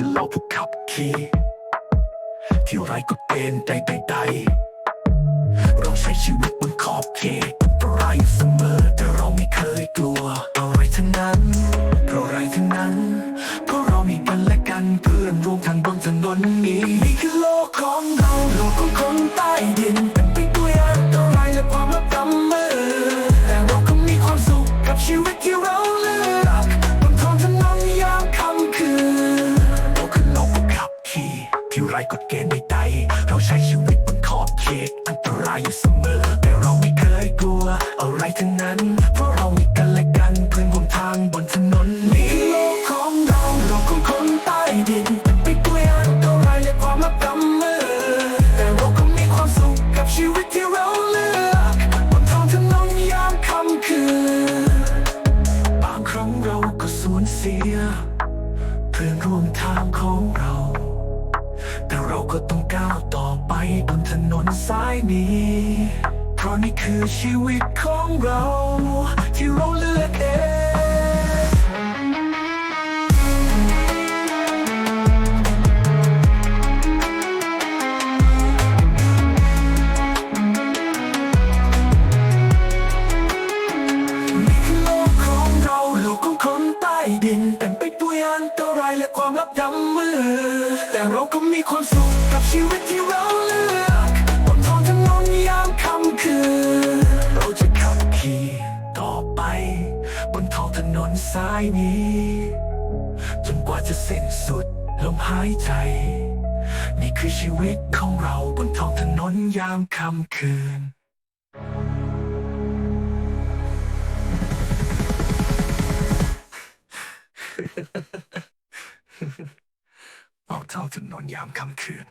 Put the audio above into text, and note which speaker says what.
Speaker 1: คือเราผู้ขับขี่ที่ไรก็เป็นใดใดใดเราใช้ชีวิตบนขอบเขตเพราะไรเสมอแต่เราไม่เคยกลัวอะไรทั้งนั้นเพราะไรทั้งนั้น เพราะเรามีกันและกันเพื่อนร่วมทางบนถนนนี้นี่คือโลกของเราโลกของคนใต้ดิน กฎเกณฑ์ใดๆเราใช้ชีวิตบนขอบเขตอันตรายอยู่เสมอ แต่เราไม่เคยกลัว อะไรทั้งนั้น เพราะเรามีกันและกันเพื่อนร่วมทางบนถนน บนถนนสายนี้ เพราะนี่คือชีวิตของเรา ที่เราเลือกเองนี่คือโลกของเราโลกของคนใต้ดินเต็มไปด้วยอันตรายและความลับดำมือ แต่เราก็มีความสุขกับชีวิตที่เรา สายนี้ จนกว่าจะสิ้นสุดลมหายใจ นี่คือชีวิตของเราบนท้องถนนยามค่ำคืนออกท้องถนนยามค่ำคืน